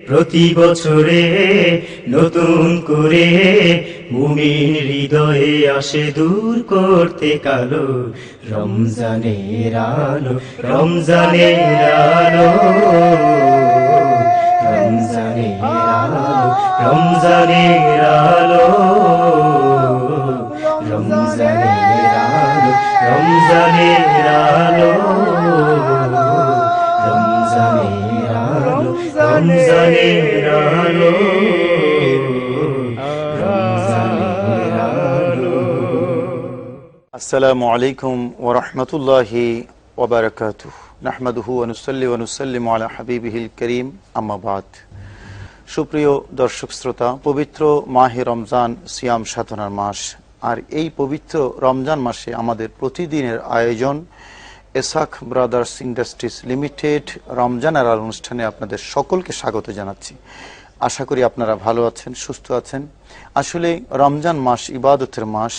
প্রতি বছরে নতুন করে মুমিন হৃদয়ে আসে দূর করতে কালো। রমজানের আলো রমজানের আলো রমজানের আলো রমজানের আলো রমজানের আলো রমজানের আলো, রমজানের আলো রমজানের আলো রমজানের আলো আসসালামু আলাইকুম ওরহমতুল্লাহি ওবরাকাতু নাহমাদুহু অনুসল্লি অনুসল্লিম আলা হাবিবিহিল করিম আম্মাবাদ সুপ্রিয় দর্শক শ্রোতা পবিত্র মাহে রমজান সিয়াম সাধনার মাস আর এই পবিত্র রমজান মাসে আমাদের প্রতিদিনের আয়োজন Esak brothers industries limited Ramzan আর অনুষ্ঠানে আপনাদের সকলকে স্বাগত জানাচ্ছি। আশা করি আপনারা ভালো আছেন, সুস্থ আছেন। আসলে রমজান মাস ইবাদতের মাস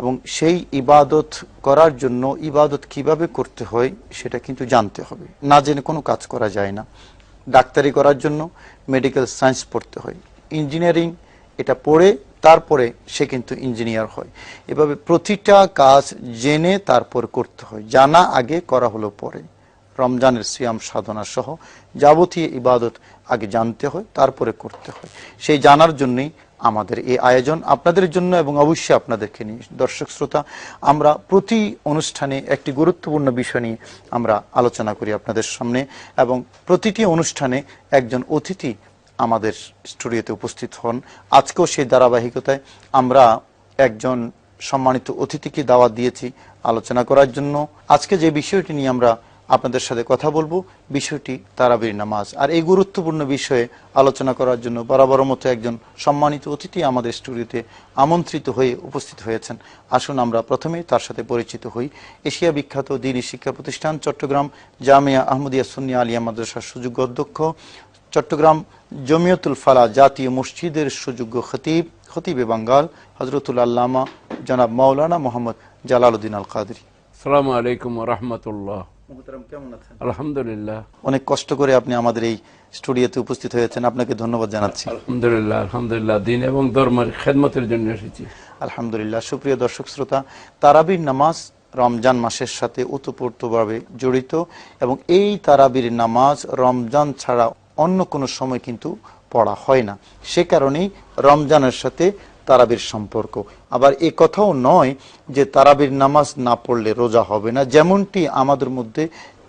এবং সেই ইবাদত করার জন্য ইবাদত কীভাবে করতে হয় সেটা কিন্তু জানতে হবে। না জেনে কোনো কাজ করা যায় না। ডাক্তারি করার জন্য মেডিকেল সায়েন্স পড়তে হয়। ইঞ্জিনিয়ারিং এটা পড়ে তারপরে সে কিন্তু ইঞ্জিনিয়ার হয়। এভাবে প্রতিটা কাজ জেনে তারপর করতে হয়। জানা আগে, করা হলো পরে। রমজানের সিয়াম সাধনা সহ যাবতীয় ইবাদত আগে জানতে হয়, তারপরে করতে হয়। সেই জানার জন্যই আমাদের এই আয়োজন আপনাদের জন্য এবং অবশ্যই আপনাদেরকে নিয়ে। দর্শক শ্রোতা, আমরা প্রতি অনুষ্ঠানে একটি গুরুত্বপূর্ণ বিষয় নিয়ে আমরা আলোচনা করি আপনাদের সামনে এবং প্রতিটি অনুষ্ঠানে একজন অতিথি আমাদের স্টুডিওতে উপস্থিত হন। আজকেও সেই ধারাবাহিকতায় আমরা একজন সম্মানিত অতিথিকে দাওয়াত দিয়েছি আলোচনা করার জন্য। আজকে যে বিষয়টি নিয়ে আমরা আপনাদের সাথে কথা বলব, বিষয়টি তারাবির নামাজ। আর এই গুরুত্বপূর্ণ বিষয়ে আলোচনা করার জন্য বরাবর মতো একজন সম্মানিত অতিথি আমাদের স্টুডিওতে আমন্ত্রিত হয়ে উপস্থিত হয়েছেন। আসুন আমরা প্রথমেই তার সাথে পরিচিত হই। এশিয়া বিখ্যাত দিনী শিক্ষা প্রতিষ্ঠান চট্টগ্রাম জামিয়া আহমদিয়া সুন্নিয়া আলিয়া মাদ্রাসার সুযোগ্য অধ্যক্ষ চট্টগ্রাম জমিয়তুল ফালা জাতীয় মসজিদের সুযোগ্য খতিব খতিবে বাঙ্গাল হজরতুল আল্লামা জনাব মাওলানা মোহাম্মদ জালালউদ্দিন আল কাদরি সালামু আলাইকুম রহমতুল্লাহ। কেমন আছেন? আলহামদুলিল্লাহ। অনেক কষ্ট করে আপনি আমাদের এই স্টুডিওতে উপস্থিত হয়েছেন। আপনাকে ধন্যবাদ জানাচ্ছি। আলহামদুলিল্লাহ আলহামদুলিল্লাহ দিন এবং ধর্মের খেদমতের জন্য এসেছি। আলহামদুলিল্লাহ সুপ্রিয় দর্শক শ্রোতা তারাবির নামাজ রমজান মাসের সাথে ওতপ্রোতভাবে জড়িত এবং এই তারাবির নামাজ রমজান ছাড়া অন্য কোনো সময় কিন্তু পড়া হয় না। সে কারণেই রমজানের সাথে তারাবির সম্পর্ক। আবার এ কথাও নয় যে তারাবির নামাজ না পড়লে রোজা হবে না, যেমনটি আমাদের মধ্যে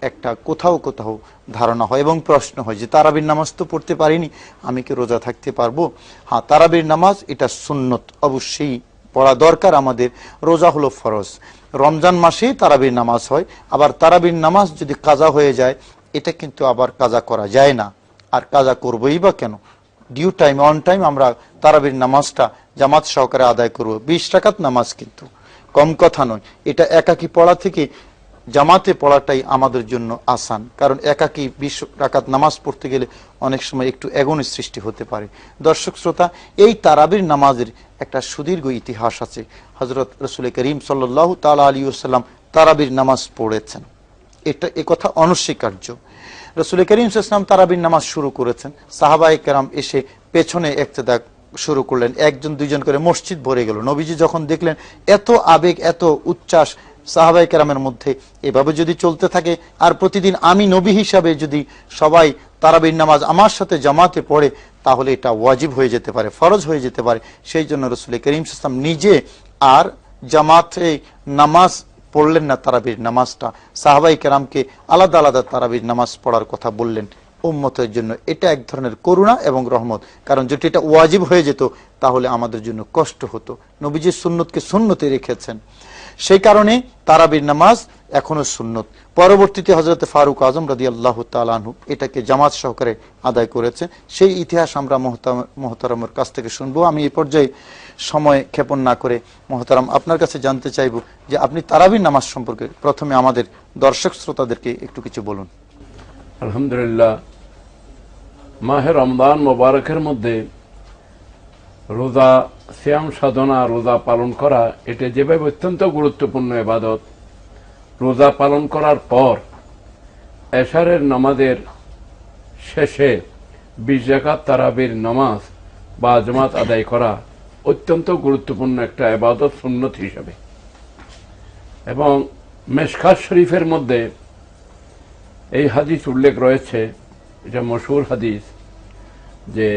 একটা কোথাও কোথাও ধারণা হয় এবং প্রশ্ন হয় যে তারাবির নামাজ তো পড়তে পারিনি, আমি কি রোজা থাকতে পারব? হ্যাঁ তারাবির নামাজ এটা সুন্নত, অবশ্যই পড়া দরকার আমাদের, রোজা হলো ফরজ। রমজান মাসেই তারাবির নামাজ হয়, আবার তারাবির নামাজ যদি কাজা হয়ে যায়, এটা কিন্তু আবার কাজা করা যায় না। আর কাজা করবোই বা কেন? ডিউ টাইম অন টাইম আমরা তারাবির নামাজটা জামাত সহকারে আদায় করব। বিশ টাকাত নামাজ কিন্তু। কম কথা নয়। এটা একাকি পড়া থেকে জামাতে পড়াটাই আমাদের জন্য আসান। কারণ একাকি বিশ রাকাত নামাজ পড়তে গেলে অনেক সময় একটু এগোনের সৃষ্টি হতে পারে। দর্শক শ্রোতা, এই তারাবির নামাজের একটা সুদীর্ঘ ইতিহাস আছে। হজরত রসুল করিম সাল্লাহ তালা আলী সাল্লাম তারাবির নামাজ পড়েছেন। এটা কথা অনস্বীকার্য। রসুল করিম ইসলাম তারাবির নামাজ শুরু করেছেন। সাহাবাই কেরাম এসে পেছনে একতেদা শুরু করলেন। একজন, দুইজন করে মসজিদ ভরে গেল। নবীজি যখন দেখলেন এত আবেগ, এত উচ্ছ্বাস সাহাবাই কেরামের মধ্যে, এভাবে যদি চলতে থাকে, আর প্রতিদিন আমি নবী হিসাবে যদি সবাই তারাবির নামাজ আমার সাথে জামাতে পড়ে, তাহলে এটা ওয়াজিব হয়ে যেতে পারে, ফরজ হয়ে যেতে পারে। সেই জন্য রসুল করিম ইসলাম নিজে আর জামাতে নামাজ পড়লেন না তারাবির নামাজটা। সাহাবাই কেরামকে আলাদা আলাদা তারাবির নামাজ পড়ার কথা বললেন। উম্মতের জন্য এটা এক ধরনের করুণা এবং রহমত। কারণ যদি এটা ওয়াজিব হয়ে যেত, তাহলে আমাদের জন্য কষ্ট হতো। নবীজির সুন্নতকে সুন্নতে রেখেছেন। সেই কারণে তারাবির নামাজ এখনও সুন্নত। পরবর্তীতে হজরত ফারুক আজম রাদি আল্লাহ তালানহু এটাকে জামাত সহকারে আদায় করেছে। সেই ইতিহাস আমরা মহতারামের কাছ থেকে শুনব। আমি এই পর্যায়ে সময় ক্ষেপণ না করে, মহতারাম, আপনার কাছে জানতে চাইব যে আপনি তারাবির নামাজ সম্পর্কে প্রথমে আমাদের দর্শক শ্রোতাদেরকে একটু কিছু বলুন। আলহামদুলিল্লাহ, মাহে রমদান মোবারকের মধ্যে রোজা শ্যাম সাধনা, রোজা পালন করা, এটা যেভাবে অত্যন্ত গুরুত্বপূর্ণ এবাদত। রোজা পালন করার পর এশারের নামাজের শেষে বিশ রাকাত তারাবির নামাজ বা জমাত আদায় করা অত্যন্ত গুরুত্বপূর্ণ একটা এবাদত সুন্নত হিসাবে। এবং মেশকাত শরীফের মধ্যে এই হাদিস উল্লেখ রয়েছে, এটা মশহুর হাদিস, যে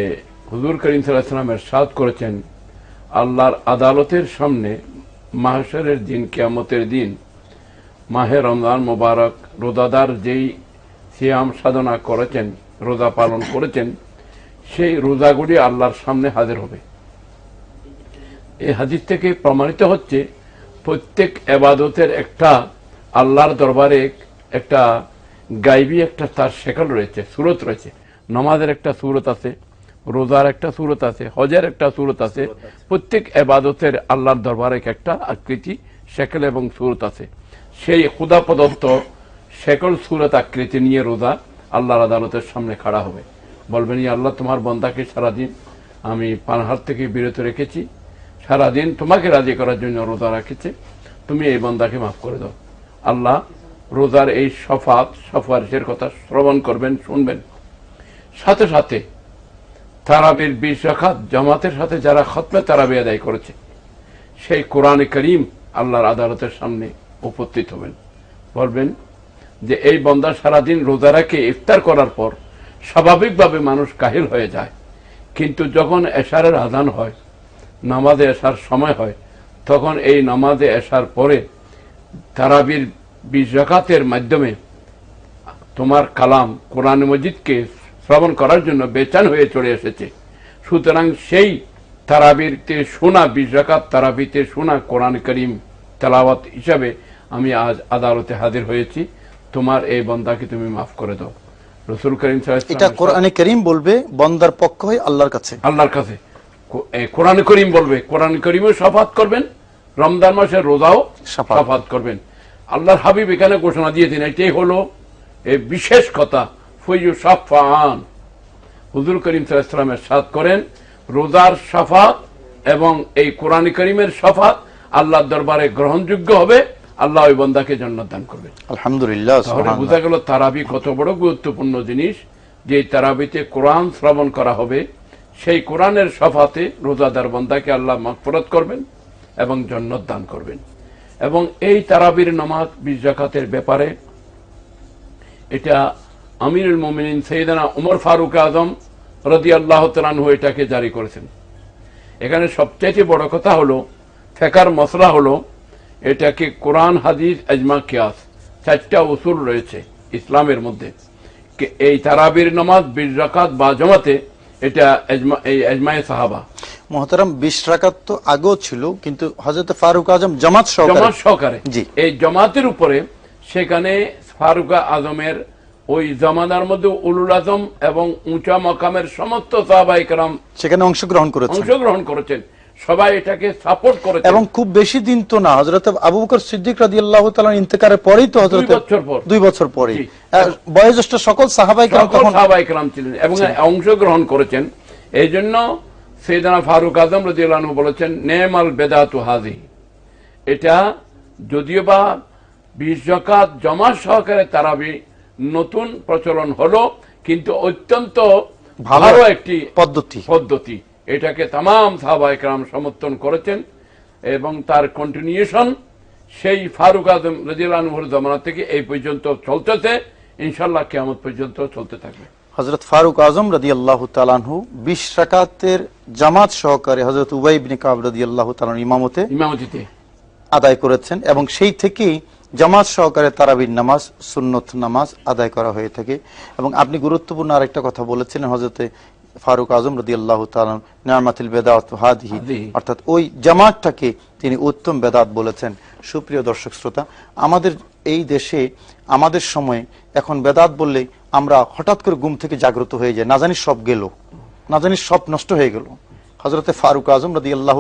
হুজুর করিম সাল্লাহামের সাদ করেছেন, আল্লাহর আদালতের সামনে মাহশরের দিন, কিয়ামতের দিন, মাহে রমজান মোবারক, রোজাদার যেই সিয়াম সাধনা করেছেন, রোজা পালন করেছেন, সেই রোজাগুলি আল্লাহর সামনে হাজির হবে। এই হাদিস থেকে প্রমাণিত হচ্ছে প্রত্যেক এবাদতের একটা আল্লাহর দরবারে একটা গাইবি একটা তার শেকল রয়েছে, সুরত রয়েছে। নমাজের একটা সুরত আছে, রোজার একটা সুরত আছে, হজের একটা সুরত আছে। প্রত্যেক এবাদতের আল্লাহর দরবারে একটা আকৃতি শেকল এবং সুরত আছে। সেই খুদা প্রদত্ত শেকল সুরত আকৃতি নিয়ে রোজা আল্লাহর আদালতের সামনে খাড়া হবে। বলবেন "ইয়া আল্লাহ, তোমার বন্দাকে সারাদিন আমি পানহার থেকে বিরত রেখেছি। সারাদিন তোমাকে রাজি করার জন্য রোজা রাখেছে। তুমি এই বন্দাকে মাফ করে দাও। আল্লাহ রোজার এই সফাত সফারিশের কথা শ্রবণ করবেন, শুনবেন। সাথে সাথে তারাবির বিশ রাখাত জামাতের সাথে যারা খতমে তারাবি আদায় করেছে, সেই কোরআনে করিম আল্লাহর আদালতের সামনে উপস্থিত হবেন। বলবেন যে এই বন্দা সারাদিন রোজা রাখে ইফতার করার পর স্বাভাবিকভাবে মানুষ কাহিল হয়ে যায়। কিন্তু যখন এশারের আদান হয় নামাজে আসার সময় হয় তখন এই নামাজে আসার পরে তারাবির বিশ রাকাতের মাধ্যমে তোমার কালাম কোরআন মজিদকে শ্রবণ করার জন্য বেচান হয়ে চলে এসেছে। সুতরাং সেই তারাবিরতে শোনা বিশ রাকাত তারাবিতে শোনা কোরআন করিম তেলাওয়াত হিসাবে আমি আজ আদালতে হাজির হয়েছি। তোমার এই বন্দাকে তুমি মাফ করে দাও। রসুল করিম এটা কোরআনে করিম বলবে বন্দার পক্ষ হয়ে আল্লাহর কাছে। আল্লাহর কাছে। কোরআন করিম বলবে। কোরআন করিমও সাফাত করবেন রমজান মাসের রোজাও সাফাত। করবেন। আল্লাহর হাবিব এখানে ঘোষণা দিয়েছেন এটাই হলো এই বিশেষ কথা ফৈজু সাফান হুজুর করিম সাল্লামের সাথ করেন রোজার সাফাত এবং এই কোরআন করিমের সাফাত আল্লাহর দরবারে গ্রহণযোগ্য হবে আল্লাহ ওই বন্দাকে জন্নত দান করবেন। আলহামদুলিল্লাহ বোঝা গেল তারাবি কত বড় গুরুত্বপূর্ণ জিনিস যে তারাবিতে কোরআন শ্রবণ করা হবে সেই কোরআনের সফাতে রোজাদার বন্দাকে আল্লাহ মাগফরত করবেন এবং জন্নত দান করবেন। এবং এই তারাবির নামাজ বিশ জাকাতের ব্যাপারে এটা আমিরুল মোমিনিন সৈদানা উমর ফারুক আজম রদি আল্লাহ তালানহু এটাকে জারি করেছেন। এখানে সবচেয়ে বড় কথা হলো, ফেকার মশলা হলো এটাকে কোরআন, হাদিস আজমা কিয়াস চারটা উসুল রয়েছে ইসলামের মধ্যে। এই তারাবির নামাজ বিশ রাকাত বা জমাতে এটা এই এজমায়ে সাহাবা। মহতারাম বিশ রাকাত তো আগেও ছিল কিন্তু হজরত ফারুক আজম জামাত সহকারে। জি। এই জমাতের উপরে সেখানে ফারুকা আজমের ওই জমানার মধ্যে উলুল আজম এবং উঁচা মকামের সমস্ত সাহাবা ইকরাম সেখানে অংশগ্রহণ করেছেন। অংশগ্রহণ করেছেন। সবাই এটাকে সাপোর্ট করেছেন এবং খুব বেশি দিন তো না হজরত আবু বকর সিদ্দিক রাজি আল্লাহ ইন্তেকারের পরেই তো হজরত বছর পর। দুই বছর পরে বয়োজ্যেষ্ঠ সকল সাহাবাই তখন সাহাবাই কালাম ছিলেন এবং অংশগ্রহণ করেছেন। এই জন্য সৈদানা ফারুক আজম রাজিউল্লাহ বলেছেন নেমাল বেদাতু হাজি। এটা যদিও বা বিশ জকাত জমা সহকারে তারাবি নতুন প্রচলন হলো কিন্তু অত্যন্ত ভালো একটি পদ্ধতি। পদ্ধতি। এটাকে তাম সাহাবাই কালাম সমর্থন করেছেন এবং তার কন্টিনিউশন সেই ফারুক আজম রাজিউল্লাহর জমানা থেকে এই পর্যন্ত চলতেছে। ইনশাল্লাহ কেমন পর্যন্ত চলতে থাকবে। হজরত ফারুক আজম রাজি আল্লাহ তালানহু বিশ রাকাতের জামাত সহকারে হজরত উবাই বিন কাব রাজি আল্লাহ তালান ইমামতে ইমামতিতে। আদায় করেছেন এবং সেই থেকেই জামাত সহকারে তারাবির নামাজ সুন্নত নামাজ আদায় করা হয়ে থাকে। এবং আপনি গুরুত্বপূর্ণ আরেকটা কথা বলেছিলেন হজরতে ফারুক আজম রদি আল্লাহ নামাতিল বেদাত হাদিহি। অর্থাৎ ওই জামাতটাকে তিনি উত্তম বেদাত বলেছেন। সুপ্রিয় দর্শক শ্রোতা আমাদের এই দেশে আমাদের সময়ে এখন বেদাত বললে আমরা হঠাৎ করে ঘুম থেকে জাগ্রত হয়ে যাই। না জানি সব গেল না জানি সব নষ্ট হয়ে গেল। হজরতে ফারুক আজম রদি আল্লাহ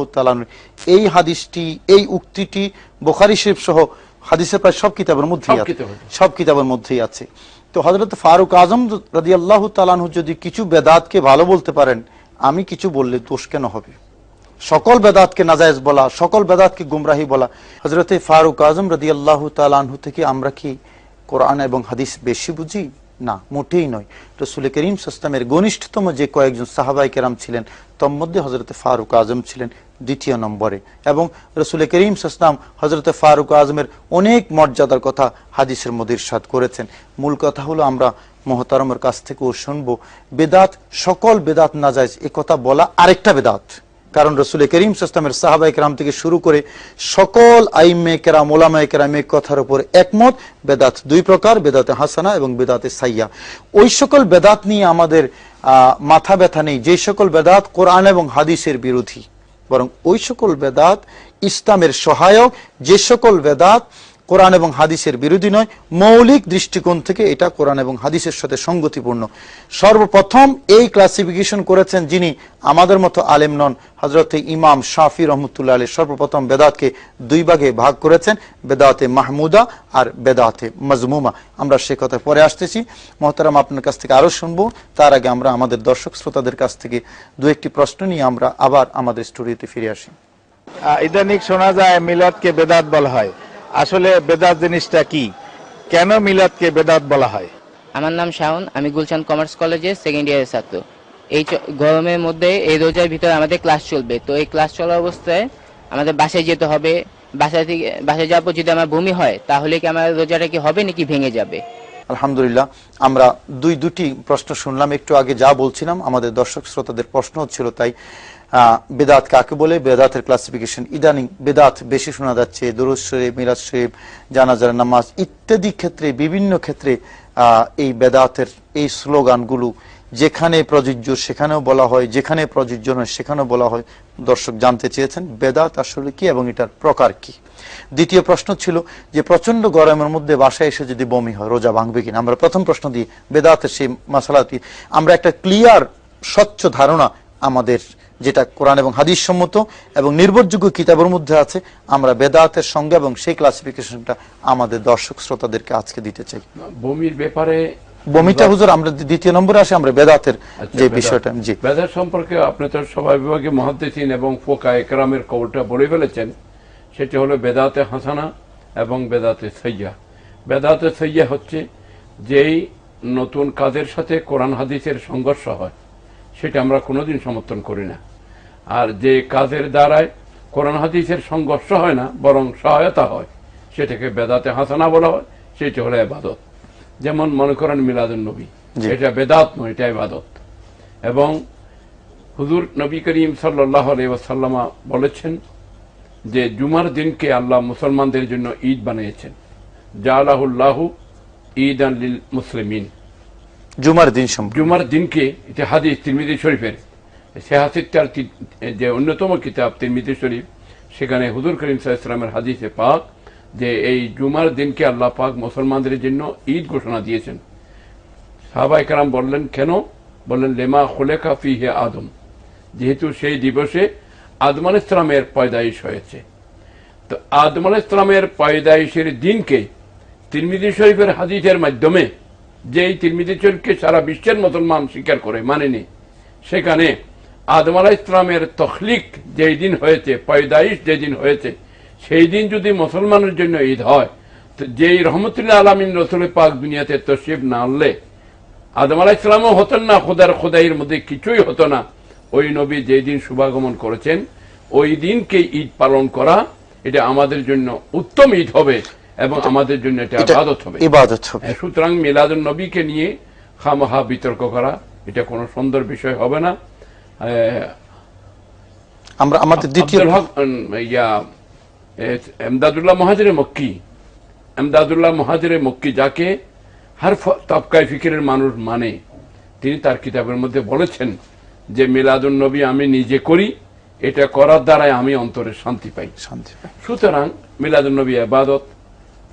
এই হাদিসটি এই উক্তিটি বোখারি শরীফ সহ হাদিসের প্রায় সব কিতাবের মধ্যেই আছে। সব কিতাবের মধ্যেই আছে। তো হজরত ফারুক আজম রাজি আল্লাহ তালানহু যদি কিছু বেদাতকে ভালো বলতে পারেন, আমি কিছু বললে দোষ কেন হবে? সকল বেদাতকে নাজায়েজ বলা, সকল বেদাতকে গুমরাহি বলা। হজরতে ফারুক আজম রাজি আল্লাহ তালানহু থেকে আমরা কি কোরআন এবং হাদিস বেশি বুঝি? না, মোটেই নয়। রসুল করিম সাস্তামের ঘনিষ্ঠতম যে কয়েকজন সাহাবাই কেরাম ছিলেন, তন্মধ্যে হজরত ফারুক আজম ছিলেন। দ্বিতীয় নম্বরে। এবং রসুল করিম সাস্তাম হজরত ফারুক আজমের অনেক মর্যাদার কথা হাদিসের মধ্যে ইরশাদ করেছেন। মূল কথা হলো আমরা মহতারমের কাছ থেকেও শুনব, বেদাত, সকল বেদাত না যায় এ কথা বলা আরেকটা বেদাত। কারণ রসুল করিম সাস্তামের সাহাবাই কেরাম থেকে শুরু করে সকল আইমে কেরাম ওলামায় কেরাম এই কথার উপর একমত, বেদাত দুই প্রকার, বেদাতে হাসানা এবং বেদাতে সাইয়া। ওই সকল বেদাত নিয়ে আমাদের মাথা ব্যথা নেই। যে সকল বেদাত কোরআন এবং হাদিসের বিরোধী। বরং ওই সকল বেদাত ইসলামের সহায়ক যে সকল বেদাত কোরআন এবং হাদিসের বিরোধী নয় মৌলিক দৃষ্টিকোণ থেকে এটা কোরআন এবং হাদিসের সাথে সঙ্গতিপূর্ণ। সর্বপ্রথম এই ক্লাসিফিকেশন করেছেন যিনি আমাদের মতো আলেম নন হজরত ইমাম শাফি রহমতুল্লাহ আলী সর্বপ্রথম বেদাতকে দুই ভাগে ভাগ করেছেন বেদাতে মাহমুদা আর বেদাতে মজমুমা। আমরা সে কথা পরে আসতেছি। মহতারাম আপনার কাছ থেকে আরও শুনব। তার আগে আমরা আমাদের দর্শক শ্রোতাদের কাছ থেকে দু একটি প্রশ্ন নিয়ে আমরা আবার আমাদের স্টুডিওতে ফিরে আসি। আহ, ইদানিং শোনা যায় মিলাদকে বেদাত বলা হয়। আসলে বেদাত জিনিসটা কি? কেন মিলাদকে বেদাত বলা হয়? আমার নাম শাওন আমি গুলশান কমার্স কলেজে সেকেন্ড ইয়ারের ছাত্র। এই চ- গরমের মধ্যে এই রোজার ভিতরে আমাদের ক্লাস চলবে। তো এই ক্লাস চলা অবস্থায় আমাদের বাসায় যেতে হবে। বাসায় থেকে বাসায় যাব যদি আমার বমি হয় তাহলে কি আমার রোজাটা কি হবে নাকি ভেঙে যাবে? আলহামদুলিল্লাহ আমরা দুই দুটি প্রশ্ন শুনলাম। একটু আগে যা বলছিলাম আমাদের দর্শক শ্রোতাদের প্রশ্ন হচ্ছিল তাই বেদাত কাকে বলে? বেদাতের ক্লাসিফিকেশন ইদানিং বেদাত বেশি শোনা যাচ্ছে, দরুদ শরীফ মিরাজ শরীফ, জানাজার নামাজ ইত্যাদি ক্ষেত্রে, বিভিন্ন ক্ষেত্রে এই বেদাতের এই স্লোগানগুলো যেখানে প্রযোজ্য সেখানেও বলা হয়, যেখানে প্রযোজ্য নয় সেখানেও বলা হয়। দর্শক জানতে চেয়েছেন, বেদাত আসলে কি এবং এটার প্রকার কি? দ্বিতীয় প্রশ্ন ছিল যে প্রচণ্ড গরমের মধ্যে বাসায় এসে যদি বমি হয়, রোজা ভাঙবে কিনা? আমরা প্রথম প্রশ্ন দিই, বেদাতের সেই মশালাটি আমরা একটা ক্লিয়ার স্বচ্ছ ধারণা আমাদের যেটা কোরআন এবং হাদিস সম্মত এবং নির্ভরযোগ্য কিতাবের মধ্যে আছে আমরা বেদাতের সঙ্গে এবং সেই ক্লাসিফিকেশনটা আমাদের দর্শক শ্রোতাদেরকে আজকে দিতে চাই। বমির ব্যাপারে বমিটা হুজুর আমরা দ্বিতীয় নম্বরে আসে আমরা বেদাতের আচ্ছা, যে বিষয়টা জি। বেদাত সম্পর্কে আপনি তো সবাই বিভাগে মহাদ্দেশিন এবং ফোকা একরামের কবরটা বলে ফেলেছেন। সেটি হলো বেদাতে হাসানা এবং বেদাতে সৈয়া বেদাতে সৈয়া হচ্ছে যেই নতুন কাজের সাথে কোরআন হাদিসের সংঘর্ষ হয় সেটা আমরা কোনোদিন সমর্থন করি না। আর যে কাজের দ্বারায় কোরআন হাদিসের সংঘর্ষ হয় না বরং সহায়তা হয় সেটাকে বেদাতে হাসানা বলা হয় সেটি হলো এবাদত যেমন মনে করেন মিলাদুল নবী। এটা বেদাত নয় এটা এবাদত এবং হুজুর নবী করিম সাল্লাহ সাল্লামা বলেছেন যে জুমার দিনকে আল্লাহ মুসলমানদের জন্য ঈদ বানিয়েছেন। জালাহুল্লাহু ঈদ লিল মুসলিমিন। জুমার দিন জুমার দিনকে এটা হাদিস তিরমিদি শরীফের সে হাসিটার যে অন্যতম কিতাব তিরমিদি শরীফ, সেখানে হুজুর করিম সাল্লামের হাদিসে পাক যে এই জুমার দিনকে আল্লাহ পাক মুসলমানদের জন্য ঈদ ঘোষণা দিয়েছেন। সাহাবাই কারাম বললেন, কেন? বললেন, লেমা খোলেখা ফিহে আদম। যেহেতু সেই দিবসে আদম আল ইসলামের পয়দাইশ হয়েছে। তো আদম আল ইসলামের পয়দাইশের দিনকে তিরমিদি শরীফের হাদিসের মাধ্যমে, যেই তিরমিদি শরীফকে সারা বিশ্বের মুসলমান স্বীকার করে, মানেনি, সেখানে আদম আলাহ ইসলামের তখলিক যেই দিন হয়েছে পয়দাইশ যেদিন হয়েছে সেই দিন যদি মুসলমানের জন্য ঈদ হয় তো যেই রহমতুল্লাহ আলমিন রসুল পাক দুনিয়াতে তশরিফ না আনলে আদম আলাহ ইসলামও হতেন না খোদার খোদাইয়ের মধ্যে কিছুই হতো না। ওই নবী যেই দিন শুভাগমন করেছেন ওই দিনকে ঈদ পালন করা এটা আমাদের জন্য উত্তম ঈদ হবে এবং আমাদের জন্য এটা হবে। ইবাদত হবে। হ্যাঁ, সুতরাং মিলাদুল নবীকে নিয়ে খামহা বিতর্ক করা এটা কোনো সুন্দর বিষয় হবে না। আমরা আমাদের দ্বিতীয় হক ইয়া এমদাদুল্লাহ মহাজিরে মক্কি। এমদাদুল্লাহ মহাজিরে মক্কি যাকে হার তবকায় ফিকিরের মানুষ মানে। তিনি তার কিতাবের মধ্যে বলেছেন যে মিলাদুল নবী আমি নিজে করি এটা করার দ্বারাই আমি অন্তরে শান্তি পাই। শান্তি পাই। সুতরাং মিলাদুল নবী এবাদত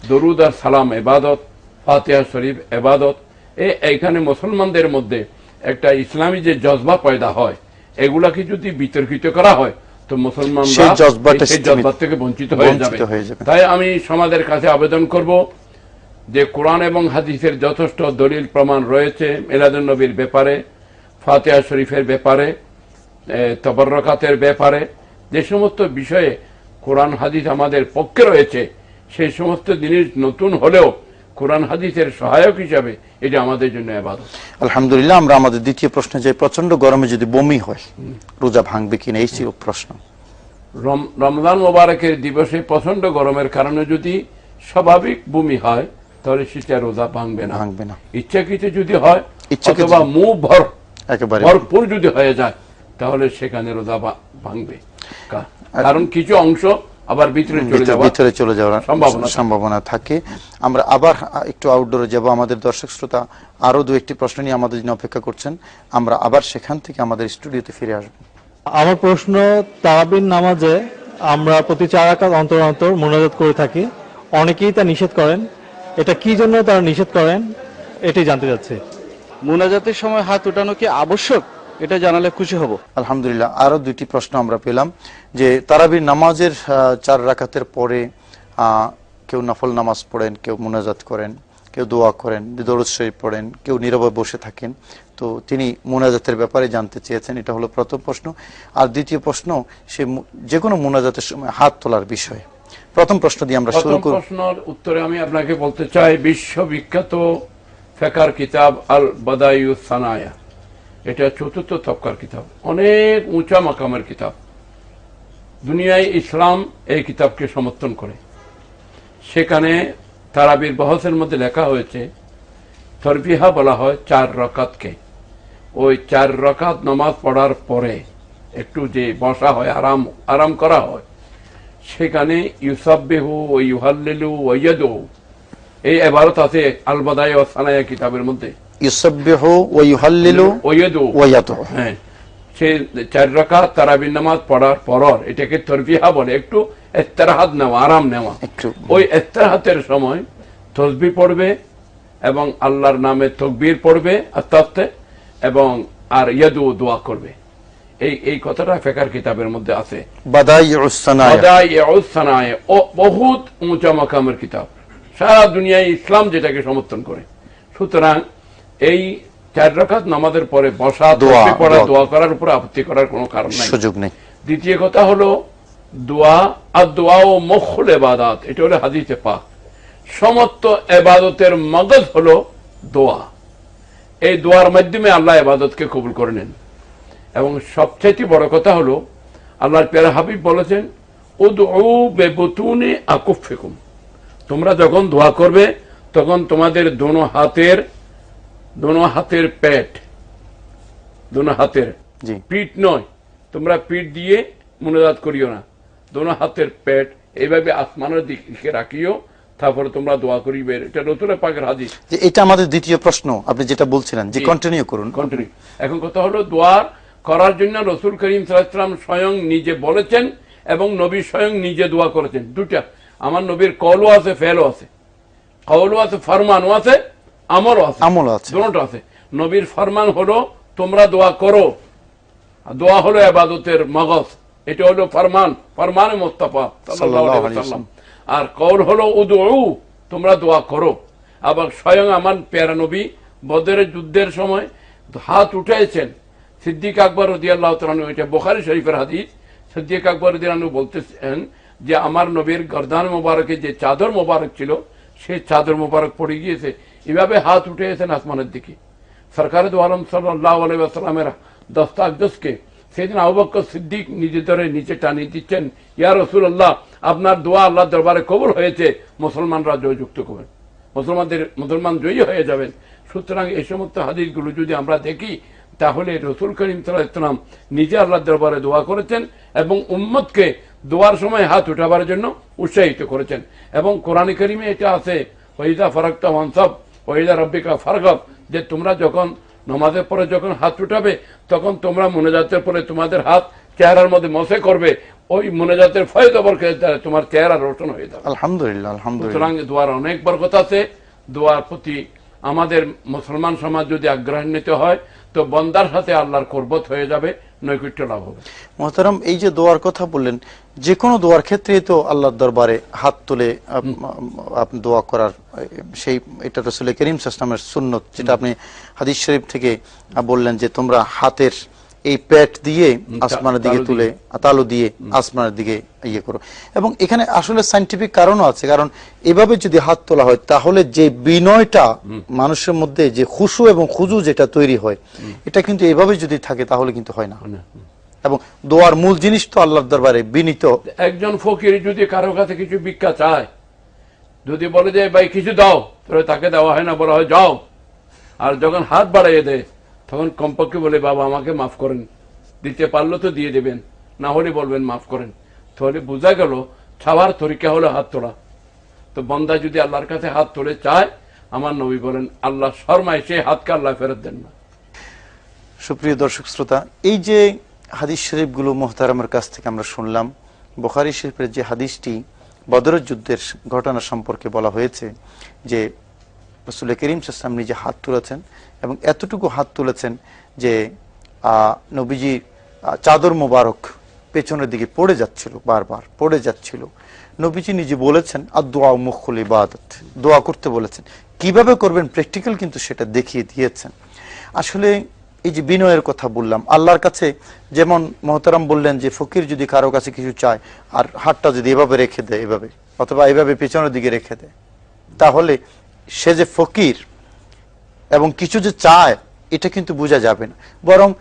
দরুদ আর সালাম এবাদত ফাতেহা শরীফ এবাদত এ এইখানে মুসলমানদের মধ্যে একটা ইসলামী যে জজবা পয়দা হয় এগুলাকে যদি বিতর্কিত করা হয় তো মুসলমানরা সেই জজবা থেকে বঞ্চিত হয়ে যাবে। তাই আমি সমাজের কাছে আবেদন করব যে কোরআন এবং হাদিসের যথেষ্ট দলিল প্রমাণ রয়েছে মিলাদুল নবীর ব্যাপারে ফাতেহা শরীফের ব্যাপারে তবরকাতের ব্যাপারে যে সমস্ত বিষয়ে কোরআন হাদিস আমাদের পক্ষে রয়েছে সেই সমস্ত জিনিস নতুন হলেও কোরআন হাদিসের সহায়ক হিসাবে এটা আমাদের জন্য আলহামদুলিল্লাহ আমরা আমাদের দ্বিতীয় প্রশ্নে যাই প্রচণ্ড গরমে যদি বমি হয় রোজা ভাঙবে কিনা এই ছিল প্রশ্ন। রম- রমজান মোবারকের দিবসে প্রচণ্ড গরমের কারণে যদি স্বাভাবিক বমি হয় তাহলে সেটা রোজা ভাঙবে না। ভাঙবে না। ইচ্ছাকৃত যদি হয় অথবা মুখ ভর একেবারে। ভরপুর যদি হয়ে যায় তাহলে সেখানে রোজা ভাঙবে। কারণ কিছু অংশ আবার ভিতরে চলে যাওয়ার ভিতরে চলে যাওয়ার সম্ভাবনা থাকে। সম্ভাবনা থাকে। আমরা আবার একটু আউটডোরে যাব। আমাদের দর্শক শ্রোতা আরও দু একটি প্রশ্ন নিয়ে আমাদের জন্য অপেক্ষা করছেন। আমরা আবার সেখান থেকে আমাদের স্টুডিওতে ফিরে আসব। আমার প্রশ্ন তারাবির নামাজে আমরা প্রতি চার রাকাত অন্তর অন্তর মোনাজাত করে থাকি। অনেকেই তা নিষেধ করেন। এটা কি জন্য তারা নিষেধ করেন? এটি জানতে চাচ্ছি। মোনাজাতের সময় হাত উঠানো কি আবশ্যক? এটা জানালে খুশি হব। আলহামদুলিল্লাহ আরও দুইটি প্রশ্ন আমরা পেলাম যে তারাবির নামাজের চার রাকাতের পরে কেউ নফল নামাজ পড়েন কেউ মোনাজাত করেন কেউ দোয়া করেন দরুদ শরীফ পড়েন কেউ নীরবে বসে থাকেন। তো তিনি মুনাজাতের ব্যাপারে জানতে চেয়েছেন এটা হলো প্রথম প্রশ্ন। আর দ্বিতীয় প্রশ্ন সে মু- যে কোনো মুনাজাতের সময় হাত তোলার বিষয়ে। প্রথম প্রশ্ন দিয়ে আমরা শুরু প্রথম করব। প্রশ্নের উত্তরে আমি আপনাকে বলতে চাই বিশ্ববিখ্যাত ফেকার কিতাব আল বাদায়ু সানায়া। এটা চতুর্থ তবকার কিতাব। অনেক উঁচা মাকামের কিতাব। দুনিয়ায় ইসলাম এই কিতাবকে সমর্থন করে। সেখানে তারাবির বহসের মধ্যে লেখা হয়েছে, তরবিহা বলা হয় চার রকাতকে। ওই চার রকাত নমাজ পড়ার পরে একটু যে বসা হয়, আরাম আরাম করা হয়, সেখানে ইউসাব্বেহু ও ইউহাল্লিলু ওয়াইয়াদু এই এবারত আছে আলবাদায় ও সানায়া কিতাবের মধ্যে। ইউসাব্বিহু ওয়া ইউহাল্লিলু ওয়াইয়াদু ওয়া ইয়াতু হ্যাঁ। সে চার রাকাত তারাবির নামাজ পড়ার পর এটাকে তরবিহা বলে একটু এস্তেরাহাত নেওয়া আরাম নেওয়া। ওই এস্তেরাহাতের সময় তসবি পড়বে এবং আল্লাহর নামে তকবীর পড়বে আস্তে আস্তে এবং আর ইয়াদু দোয়া করবে। এই এই কথাটা ফেকার কিতাবের মধ্যে আছে। বহুত উঁচা মাকামের কিতাব। সারা দুনিয়ায় ইসলাম যেটাকে সমর্থন করে। সুতরাং এই চার রাকাত নামাজের পরে বসা দোয়া, পড়া দোয়া। করার উপর আপত্তি করার কোনো কারণ নাই। সুযোগ নেই। দ্বিতীয় কথা হলো দোয়া আর দোয়া ও মখল এবাদাত এটা হলো হাদিসে পাক। সমস্ত এবাদতের মগজ হলো দোয়া। এই দোয়ার মাধ্যমে আল্লাহ এবাদতকে কবুল করে নেন। এবং সবচাইতে বড় কথা হলো আল্লাহর পেয়ারা হাবিব বলেছেন উদউ বেবতুনে আকুফিকুম তোমরা যখন দোয়া করবে তখন তোমাদের দোনো হাতের দোনো হাতের পেট দোনো হাতের পিঠ নয় তোমরা পিঠ দিয়ে মনোজাত করিও না। দোনো হাতের পেট এইভাবে আসমানের দিকে রাখিও তারপরে তোমরা দোয়া করিবে। এটা নতুন পাকের হাদিস। যে এটা আমাদের দ্বিতীয় প্রশ্ন আপনি যেটা বলছিলেন যে কন্টিনিউ করুন। কন্টিনিউ এখন কথা হলো দোয়া করার জন্য রসুল করিম সাল্লাম স্বয়ং নিজে বলেছেন এবং নবী স্বয়ং নিজে দোয়া করেছেন। দুটা আমার নবীর কলও আছে ফেলও আছে। কলও আছে ফরমানও আছে আমলও আছে। আমলও আছে। দুটো আছে। নবীর ফরমান হলো তোমরা দোয়া করো। দোয়া হলো আবাদতের মগজ। এটা হলো ফরমান ফরমান মোস্তফা। আর কৌল হলো উদউ তোমরা দোয়া করো। আবার স্বয়ং আমার পেয়ারা নবী বদরের যুদ্ধের সময় হাত উঠেছেন সিদ্দিক আকবর রদিয়াল্লাহ তালু এটা বোখারি শরীফের হাদিস। সিদ্দিক আকবর রদিয়ানু বলতেছেন যে আমার নবীর গরদান মোবারকে যে চাদর মোবারক ছিল, সে চাদর মোবারক পড়ে গিয়েছে। এভাবে হাত উঠে উঠেছেন আসমানের দিকে। সরকার আলম সাল্লাহ দস্তাকদসকে সেদিন আবুবকর সিদ্দিক নিজে ধরে নিচে টানিয়ে দিচ্ছেন, ইয়া রসুল্লাহ আপনার দোয়া আল্লাহ দরবারে কবুল হয়েছে, মুসলমানরা জয়যুক্ত করবেন মুসলমানদের, মুসলমান জয়ী হয়ে যাবেন। সুতরাং এই সমস্ত হাদিসগুলো যদি আমরা দেখি, তাহলে রসুল করিম সাল্লাম নিজে আল্লাহ দরবারে দোয়া করেছেন এবং উম্মতকে দোয়ার সময় হাত উঠাবার জন্য উৎসাহিত করেছেন। এবং কোরআন করিমে এটা আছে ওইদা ফারাক্তা মনসব ওইদা রব্বিকা ফারগব যে তোমরা যখন নমাজের পরে যখন হাত উঠাবে তখন তোমরা মনোজাতের পরে তোমাদের হাত চেহারার মধ্যে মশে করবে। ওই মনোজাতের ফয়দা বরকে তোমার চেহারা রোশন হয়ে যাবে। আলহামদুলিল্লাহ আলহামদুলিল্লাহ। সুতরাং দোয়ার অনেক বরকত আছে। দোয়ার প্রতি আমাদের মুসলমান সমাজ যদি আগ্রহান্বিত হয় তো বন্দার সাথে আল্লাহর করবত হয়ে যাবে। নৈকুট্য লাভ হবে। মোহতারাম এই যে দোয়ার কথা বললেন যে কোনো দোয়ার ক্ষেত্রেই তো আল্লাহর দরবারে হাত তুলে আপনি দোয়া করার সেই এটা রসুল করিম সাসলামের সুন্নত যেটা আপনি হাদিস শরীফ থেকে বললেন যে তোমরা হাতের এই পেট দিয়ে আসমানের দিকে তুলে তালু দিয়ে। আসমানের দিকে ইয়ে করো। এবং এখানে আসলে সাইন্টিফিক কারণও আছে কারণ এভাবে যদি হাত তোলা হয় তাহলে যে বিনয়টা মানুষের মধ্যে যে খুশু এবং খুজু যেটা তৈরি হয় এটা কিন্তু এভাবে যদি থাকে তাহলে কিন্তু হয় না। এবং দোয়ার মূল জিনিস তো আল্লাহর দরবারে বিনীত। একজন ফকির যদি কারও কাছে কিছু ভিক্ষা চায় যদি বলে যে ভাই কিছু দাও তাহলে তাকে দেওয়া হয় না বলা হয় যাও। আর যখন হাত বাড়াইয়ে দেয় তখন কমপক্ষে বলে, বাবা, আমাকে মাফ করেন। দিতে পারল তো দিয়ে দেবেন, না হলে বলবেন মাফ করেন। তাহলে বোঝা গেল, ছাওয়ার তরিকা হলো হাত তোলা। তো বন্দা যদি আল্লাহর কাছে হাত তোলে চায়, আমার নবী বলেন, আল্লাহ শর্মায়, সেই হাতকে আল্লাহ ফেরত দেন না। সুপ্রিয় দর্শক শ্রোতা, এই যে হাদিস শরীফগুলো মোহতারামের কাছ থেকে আমরা শুনলাম, বোখারি শরীফের যে হাদিসটি বদরের যুদ্ধের ঘটনা সম্পর্কে বলা হয়েছে যে রসুল করিম সাল্লাম নিজে হাত তুলেছেন এবং এতটুকু হাত তুলেছেন যে নবীজি চাদর মোবারক পেছনের দিকে পড়ে যাচ্ছিল, বারবার পড়ে যাচ্ছিল। নবীজি নিজে বলেছেন আর দোয়া মুখুল ইবাদত। দোয়া করতে বলেছেন। কীভাবে করবেন? প্র্যাকটিক্যাল কিন্তু সেটা দেখিয়ে দিয়েছেন। আসলে এই যে বিনয়ের কথা বললাম, আল্লাহর কাছে যেমন মহতারাম বললেন যে, ফকির যদি কারও কাছে কিছু চায় আর হাতটা যদি এভাবে রেখে দেয় এভাবে, অথবা এভাবে পেছনের দিকে রেখে দেয়, তাহলে সে যে ফকির এবং কিছু যে চায় এটা কিন্তু বোঝা যাবে না। বরং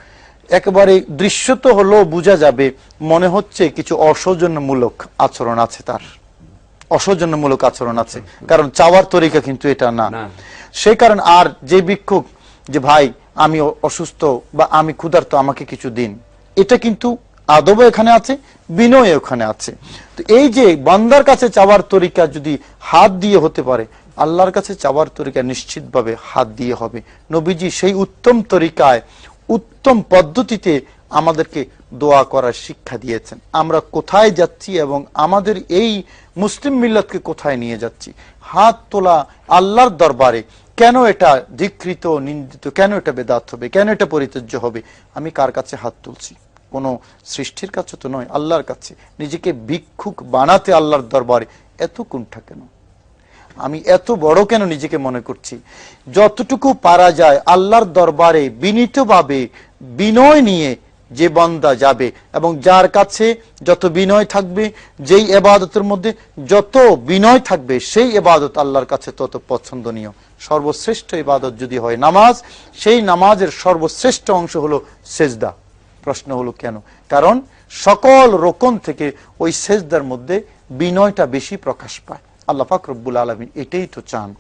একেবারে দৃশ্যত হলেও বোঝা যাবে মনে হচ্ছে কিছু অসৌজন্যমূলক আচরণ আছে তার। অসৌজন্যমূলক আচরণ আছে। কারণ চাওয়ার তরিকা কিন্তু এটা না। না। সেই কারণ আর যে ভিক্ষুক যে ভাই আমি অসুস্থ বা আমি ক্ষুধার্ত আমাকে কিছু দিন। এটা কিন্তু আদব এখানে আছে বিনয় ওখানে আছে। তো এই যে বান্দার কাছে চাওয়ার তরিকা যদি হাত দিয়ে হতে পারে আল্লাহর কাছে চাওয়ার তরিকা নিশ্চিতভাবে হাত দিয়ে হবে। নবীজি সেই উত্তম তরিকায়, উত্তম পদ্ধতিতে আমাদেরকে দোয়া করার শিক্ষা দিয়েছেন। আমরা কোথায় যাচ্ছি এবং আমাদের এই মুসলিম মিল্লাতকে কোথায় নিয়ে যাচ্ছি? হাত তোলা আল্লাহর দরবারে কেন এটা ধিকৃত নিন্দিত, কেন এটা বেদাত হবে, কেন এটা পরিত্যাজ্য হবে? আমি কার কাছে হাত তুলছি? কোনো সৃষ্টির কাছে তো নয়, আল্লাহর কাছে। নিজেকে ভিক্ষুক বানাতে আল্লাহর দরবারে এত কুণ্ঠা কেন? আমি এত বড় কেন নিজেকে মনে করছি? যতটুকু পারা যায় আল্লাহর দরবারে বিনীতভাবে বিনয় নিয়ে যে বন্দা যাবে এবং যার কাছে যত বিনয় থাকবে, যেই এবাদতের মধ্যে যত বিনয় থাকবে, সেই এবাদত আল্লাহর কাছে তত পছন্দনীয়। সর্বশ্রেষ্ঠ ইবাদত যদি হয় নামাজ, সেই নামাজের সর্বশ্রেষ্ঠ অংশ হলো সেজদা। প্রশ্ন হলো কেন? কারণ সকল রোকন থেকে ওই সেজদার মধ্যে বিনয়টা বেশি প্রকাশ পায়। আল্লাহ পাক রব্বুল আলমিন এটাই তো চান।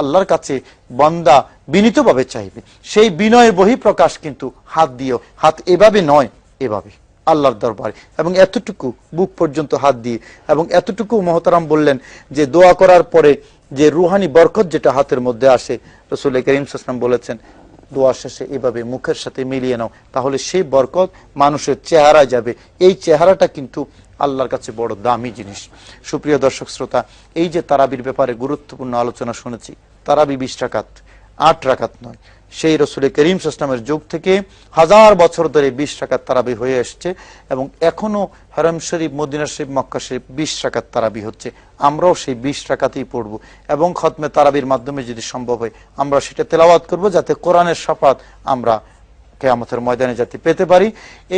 আল্লাহর কাছে বন্দা বিনীতভাবে চাইবে। সেই বিনয়ের বহি প্রকাশ কিন্তু হাত দিয়েও, হাত এভাবে নয়, এভাবে, আল্লাহর দরবারে। এবং এতটুকু বুক পর্যন্ত হাত দিয়ে, এবং এতটুকু মহতারাম বললেন যে দোয়া করার পরে যে রুহানি বরকত যেটা হাতের মধ্যে আসে, রসুল করিম সাসলাম বলেছেন, দোয়া শেষে এভাবে মুখের সাথে মিলিয়ে নাও, তাহলে সেই বরকত মানুষের চেহারা যাবে। এই চেহারাটা কিন্তু আল্লাহর কাছে বড় দামি জিনিস। সুপ্রিয় দর্শক শ্রোতা, এই যে তারাবির ব্যাপারে গুরুত্বপূর্ণ আলোচনা শুনেছি, তারাবি বিশ রাকাত, আট রাকাত নয়। সেই রসুল করিম সাসলামের যুগ থেকে হাজার বছর ধরে বিশ রাকাত তারাবি হয়ে আসছে এবং এখনও হরম শরীফ, মদিনা শরীফ, মক্কা শরীফ বিশ রাকাত তারাবি হচ্ছে। আমরাও সেই বিশ টাকাতেই পড়ব এবং খতমে তারাবির মাধ্যমে যদি সম্ভব হয়, আমরা সেটা তেলাওয়াত করব যাতে কোরআনের সাফাত আমরা কেয়ামতের ময়দানে যাতে পেতে পারি।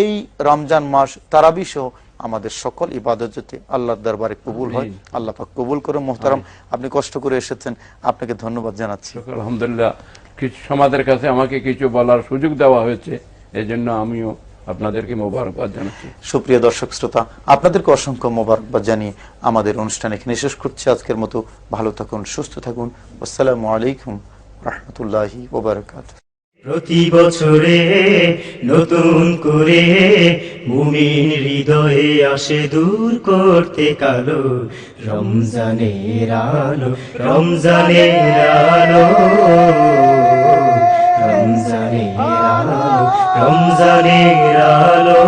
এই রমজান মাস তারাবি সহ আমাদের সকল ইবাদত যাতে আল্লাহর দরবারে কবুল হয় আল্লাহ পাক কবুল করে মোহতারাম। আপনি কষ্ট করে এসেছেন আপনাকে ধন্যবাদ জানাচ্ছি। আলহামদুলিল্লাহ কিছু সমাজের কাছে আমাকে কিছু বলার সুযোগ দেওয়া হয়েছে এই জন্য আমিও আপনাদেরকে মোবারকবাদ জানাচ্ছি। সুপ্রিয় দর্শক শ্রোতা আপনাদেরকে অসংখ্য মোবারকবাদ জানিয়ে আমাদের অনুষ্ঠান এখানে শেষ করছি। আজকের মতো ভালো থাকুন সুস্থ থাকুন। আসসালামু আলাইকুম রহমতুল্লাহি ওবরাকাত প্রতি বছরে নতুন করে মুমিন হৃদয়ে আসে দূর করতে কালো। রমজানের আলো রমজানের আলো রমজানের আলো রমজানের আলো।